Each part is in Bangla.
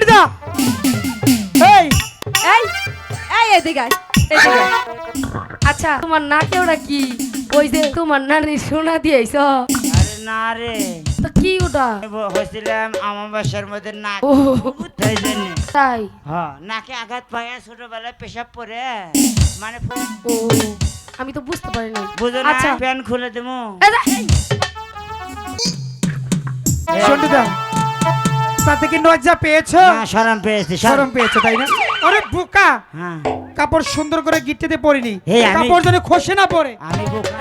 চন্ডিদা এই এই এই এদিকে আয়, এদিকে আয়। আচ্ছা তোমার নাকে ওরা কি? ওই যে তোমার নানি সোনা দিয়েছ। আরে না রে। তো কি ওটা? আমি ব- হয়েছিলাম আমার বাসার মধ্যে নাক ও। তাই জন্য তাই? হ্যাঁ নাকে আঘাত পাইয়া ছোটবেলায় পেশাব পরে। মানে ও আমি তো বুঝতে পারি না বুঝো না আচ্ছা। প্যান খুলে দেবো এই যে, এই, তাতে কি লজ্জা পেয়েছ? না সরম পেয়েছি শরম পেয়েছ তাই না? আরে বোকা! হ্যাঁ। কাপড় সুন্দর করে গিট্টিতে পরিনি। কাপড় যেন খসে না পড়ে। আমি বোকা।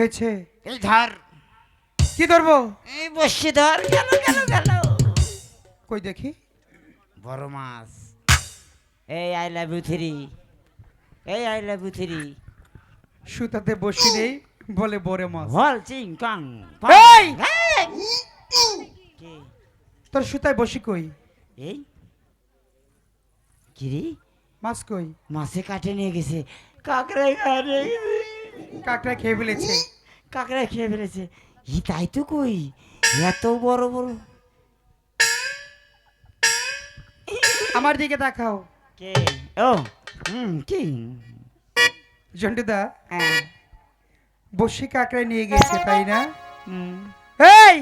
হয়েছে? এই ধর। কি ধরবো? এই বসে ধর। গেল গেল গেল। কই দেখি? বড় মাছ। এই আই লাভ ইউ থ্রি এই আই লাভ ইউ থ্রি সুতাতে বসি নেই বলে বড় মাছ। হল চিং কাং এই! কি? তোর সুতায় বসি কই? এই? কিরে মাছ কই? মাছে কাটে নিয়ে গেছে। কাকড়া কাটে কাকড়া খেয়ে ফেলেছে। কাকড়া খেয়ে ফেলেছে। ই তাই তো কই এত বড় বড়। আমার দিকে দেখাও কে? ও হুম কি? জন্টুদা হ্যাঁ। বসি কাকড়া নিয়ে গেছে তাই না? এই!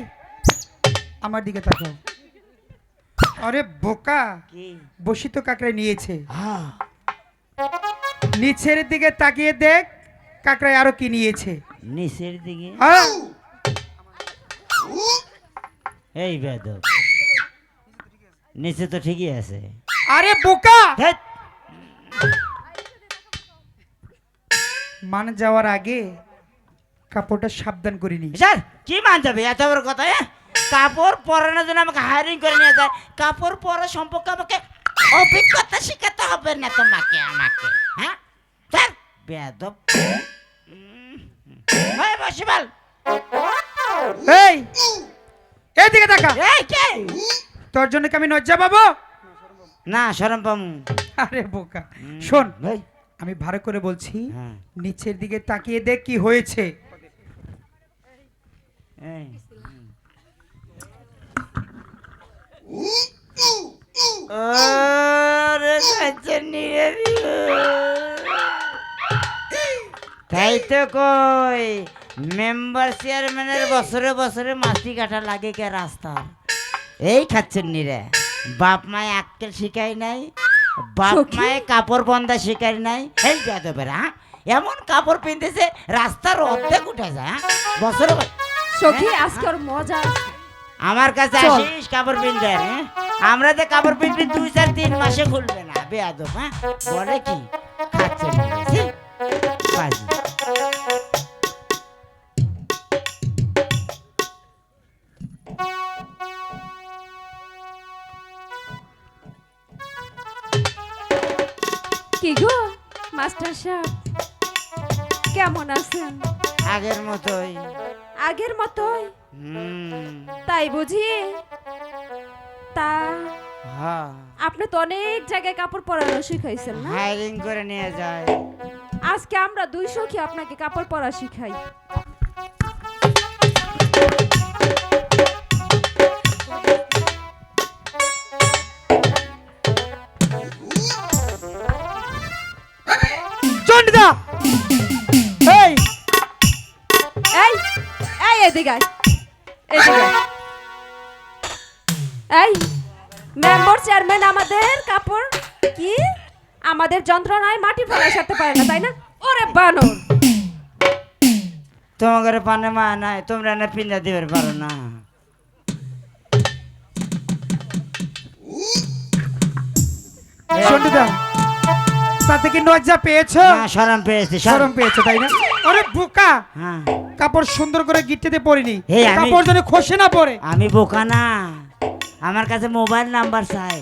আমার দিকে তাকাও। আরে বোকা! বসি তো কাকড়াই নিয়েছে। হ্যাঁ। নিচের দিকে তাকিয়ে দেখ। কাকড়াই আরও কি নিয়েছে? নিচের দিকে। হ্যাঁ এই বেদব। নিচে তো ঠিকই আছে। আরে বোকা! ধ্যাৎ, মান যাওয়ার আগে কাপড়টা সাবধান করে নি স্যার কি মান যাবে? এত বড় কথা হ্যাঁ? কাপড় পরানোর জন্য আমাকে হায়ারিং করে নিয়ে যায়। কাপড় পরা সম্পর্কে আমাকে অভিজ্ঞতা শেখাতে হবে না তোমাকে আমাকে হ্যাঁ? স্যার বেদব। এই! দেখা! এই কে? তোর জন্য কি আমি নজ্জা পাবো? না পামু আরে বোকা। শোন ভাই। আমি ভালো করে বলছি হ্যাঁ। নিচের দিকে তাকিয়ে দেখ কি হয়েছে। তাই তো কই? মেম্বার চেয়ারম্যানের বছরে বছরে মাটি কাটা লাগে কে রাস্তার? এই খাচ্ছেন নিরে বাপ মায়ে আক্কেল শিখাই নাই বাপ মায়ে কাপড় বন্ধা শিখাই নাই। এই যাদবের হ্যাঁ? এমন কাপড় পিনতেছে রাস্তার অর্ধেক উঠে যায় হ্যাঁ? বছরে সখী আজকে ওর মজা আমার কাছে আসিস কাপড় পিনতে হ্যাঁ? আমরা তো কাপড় পিনবি দুই চার তিন মাসে খুলবে না বেয়াদব হ্যাঁ? বলে কি? খাচ্ছে নিয়ে কি গো মাস্টার সাহেব? কেমন আছেন? আগের মতোই। আগের মতোই? তাই বুঝি? তা হ্যাঁ। আপনি তো অনেক জায়গায় কাপড় পরানো শিখাইছেন না? হায়ারিং করে নিয়ে যায়। আজকে আমরা দুই সখী আপনাকে কাপড় পরা শিখাই। এই এই এই এদিকে। এদিকে। এই মেম্বার চেয়ারম্যান আমাদের কাপড় কি? আমাদের যন্ত্রণায় মাটি ফেলা সারতে পারে না তাই না? ওরে বানর! তোমাদের পানে মা নাই তোমরা না পিন্দা দিবে পারো না। চন্ডিদা তাতে কি লজ্জা পেয়েছ? না সরম পেয়েছি শরম। সরম পেয়েছ তাই না? আরে বোকা! হ্যাঁ। কাপড় সুন্দর করে গিট্টিতে পরিনি। কাপড় যেন খসে না পড়ে। আমি বোকা না। আমার কাছে মোবাইল নাম্বার চাই।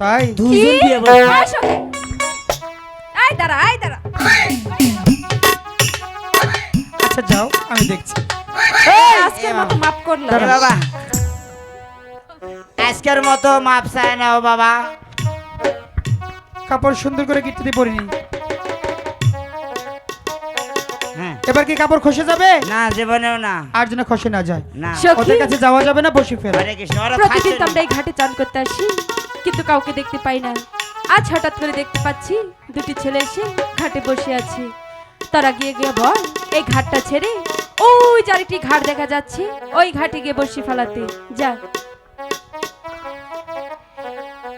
তাই? দুজন। এই সখী। এই দাঁড়া এই দাঁড়া। আচ্ছা যাও আমি দেখছি। আজকের মতো মাফ করলাম। বাবা। আজকের মতো মাপ চাই না ও বাবা। কাপড় সুন্দর করে গিট্টিতে পরিনি হ্যাঁ। এবার কি কাপড় খসে যাবে? না জীবনেও না। আর যেন খসে না যায়। না। ওদের কাছে যাওয়া যাবে না বসে কৃষ্ণ ওরা প্রতিদিন তো আমরা এই ঘাটে চান করতে আসি কিন্তু কাউকে দেখতে পাই না। আজ হঠাৎ করে দেখতে পাচ্ছি দুটি ছেলে এসে ঘাটে বসে আছে। তারা গিয়ে গিয়ে বল এই ঘাটটা ছেড়ে ওই যে আরেকটি ঘাট দেখা যাচ্ছে ওই ঘাটে গিয়ে বসে ফেলাতে। যা।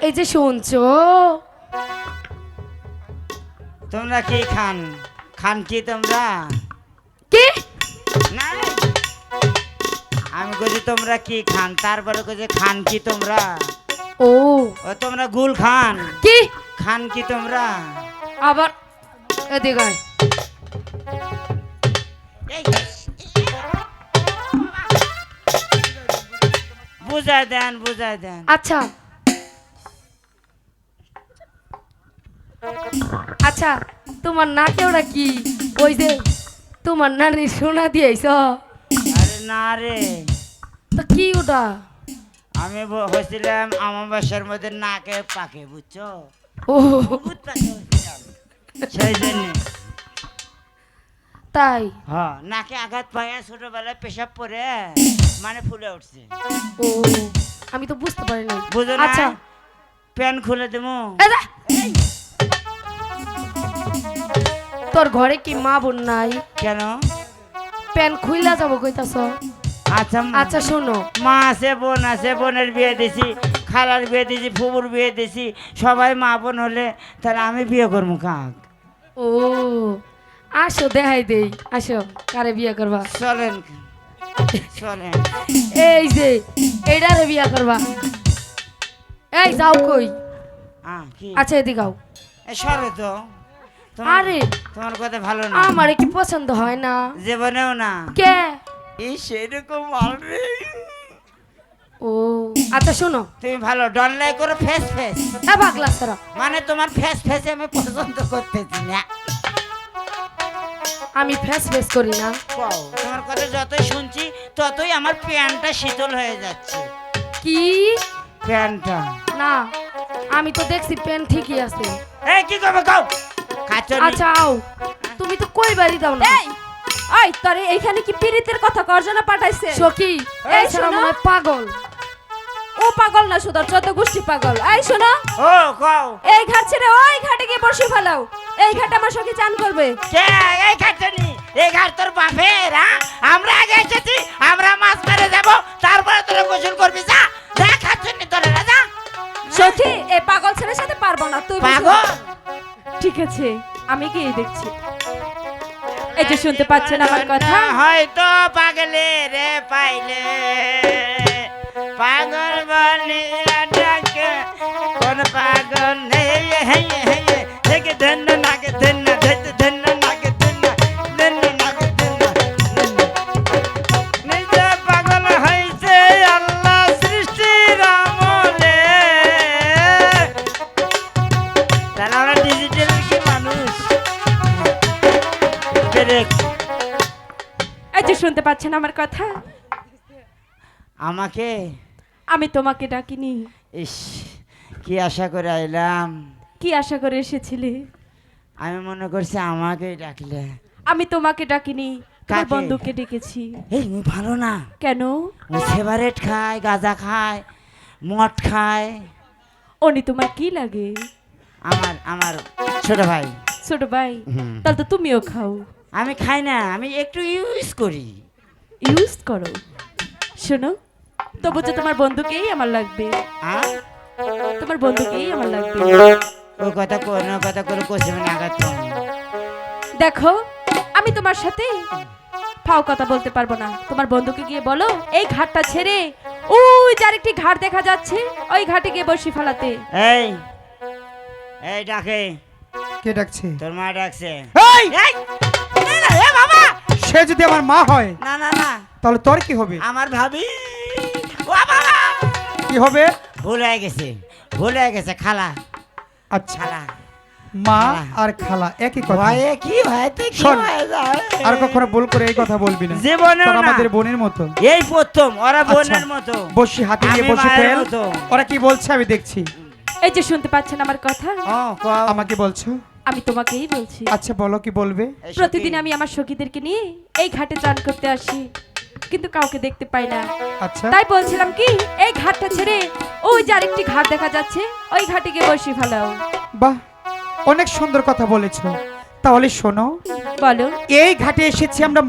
এই যে শুনছো তোমরা কি খান? খান কি তোমরা? কি? না। আমি কইছি তোমরা কি খান? তারপরে কইছে খান কি তোমরা? ও। ও তোমরা গুল খান। কি? খান কি তোমরা? আবার এদিকে। বুঝাই দেন বুঝাই দেন। আচ্ছা। আচ্ছা তোমার নাকে ওরা কি? ওই যে তোমার নানি সোনা দিয়েছ আরে না রে। তো কি ওটা? আমি হয়েছিলাম আমাবাসার মধ্যে নাকে পাকে বুঝছ? ও। সেই জন্য। তাই? হ্যাঁ নাকে আঘাত পায় ছোটবেলায় পেশাব পরে মানে ফুলে উঠছে। ও আমি তো বুঝতে পারি না বুঝো আচ্ছা। প্যান খুলে দেবো। তোর ঘরে কি মা বোন নাই? কেন? প্যান খুইলা যাব কইতাছ। আচ্ছা আচ্ছা শোনো। মা আছে বোন আছে বোনের বিয়ে দিছি খালার বিয়ে দিছি ফুবুর বিয়ে দিছি সবাই মা বোন হলে তাহলে আমি বিয়ে করব কাক? ও আসো দেখাই দেই। আসো কারে বিয়ে করবা? চলেন চলেন। এই যে এইটারে বিয়ে করবা। এই যাও কই। আচ্ছা এদিকে আও। এ, সরে তো। আরে তোমার কথা ভালো না। আমার কি পছন্দ হয় না? জীবনেও না। কে? এই সেরকম মারবে। ও আচ্ছা শোনো। তুমি ভালো ডনলাই করো ফেস ফেস। এ পাগলা সারা মানে তোমার ফেস ফেসে আমি পছন্দ করতেছি না। আমি ফেস ফেস করি না। তোমার কথা যতই শুনছি ততই আমার প্যান্টটা শীতল হয়ে যাচ্ছে। কি? প্যান্টটা। না আমি তো দেখছি পেন ঠিকই আছে। এই কি করবে কাচনি আচ্ছা আও। তুমি তো কই বাড়ি দাও না? এই ওই তোরে এইখানে কি পীড়িতের কথা গর্জনা পাঠাইছে। সখী এই শোনো। মনে পাগল। ও পাগল না সুদর যত গোষ্ঠী পাগল। এই শোনো। ও কও। এই ঘাট ছেড়ে ওই ঘাটে গিয়ে বসে ফেলাও। এই ঘাটে আমার সঙ্গে চান করবে। কে? এই কাচনি এই ঘাট তোর বাপের হ্যাঁ আমরা আগে এসেছি আমরা মাছ মেরে যাব তারপরে তোরা গোসল করবি যা। যা খাচ্ছনি তোরা না, যা। সখী এই পাগল ছেলের সাথে পারব না তুই পাগল? ঠিক আছে। আমি কি দেখছি এই যে শুনতে পাচ্ছেন আমার কথা হয়তো পাগলে রে পাইলে পাগল বলে কোন পাগল নেই হে হে হে ধন্য নাকে ধন্য শুনতে পাচ্ছেন আমার কথা? আমাকে? আমি তোমাকে ডাকিনি। ইস কি আশা করে আইলাম? কি আশা করে এসেছিলে? আমি মনে করছি আমাকেই ডাকলে। আমি তোমাকে ডাকিনি তোমার কাকে? বন্ধুকে ডেকেছি। এই মুই ভালো না। কেন? মুই সেভারেট খায় গাঁজা খায় মদ খায় উনি তোমার কি লাগে? আমার আমার ছোট ভাই। ছোট ভাই? হুম। তাহলে তো তুমিও খাও। আমি খাই না আমি একটু ইউজ করি। ইউজ করো। শোনো তবু তো তোমার বন্ধুকেই আমার লাগবে। তোমার বন্ধুকেই আমার লাগবে। ওই কথা কোনো কথা করে কষে নাগাদ দেখো আমি তোমার সাথে ফাও কথা বলতে পারব না। তোমার বন্ধুকে গিয়ে বলো এই ঘাটটা ছেড়ে। ওই যার একটি ঘাট দেখা যাচ্ছে ওই ঘাটে গিয়ে বসি ফালাতে। এই এই ডাকে। কে ডাকছে? তোর মা ডাকছে। এই! এই! না, না, এ বাবা! সে যদি আমার মা হয় না না না। তাহলে তোর কি হবে? আমার ভাবি। ও বাবা! কি হবে? ভুল হয়ে গেছে ভুল হয়ে গেছে খালা। আচ্ছা। খালা। মা আর খালা একই কথা। ভয়ে কি কি শোন, হয়ে যায়? আর কখনো ভুল করে এই কথা বলবি না। জীবনেও তোরা না। আমাদের বোনের মতো। এই প্রথম ওরা আচ্ছা, বোনের মতো। বসি হাতে নিয়ে বসে ফেল ওরা কি বলছে আমি দেখছি। এই যে শুনতে পাচ্ছেন আমার কথা। আমাকে বলছো? আমি তোমাকেই বলছি। আচ্ছা বলো কি বলবে? প্রতিদিন আমি আমার সখীদেরকে নিয়ে এই ঘাটে চান করতে আসি কিন্তু কাউকে দেখতে পাই না। আচ্ছা। তাই বলছিলাম কি এই ঘাটটা ছেড়ে ওই যে আরেকটি ঘাট দেখা যাচ্ছে ওই ঘাটে গিয়ে বসি ভালো। বাহ অনেক সুন্দর কথা বলেছ। তাহলে শোনো বলো। এই ঘাটে এসেছি আমরা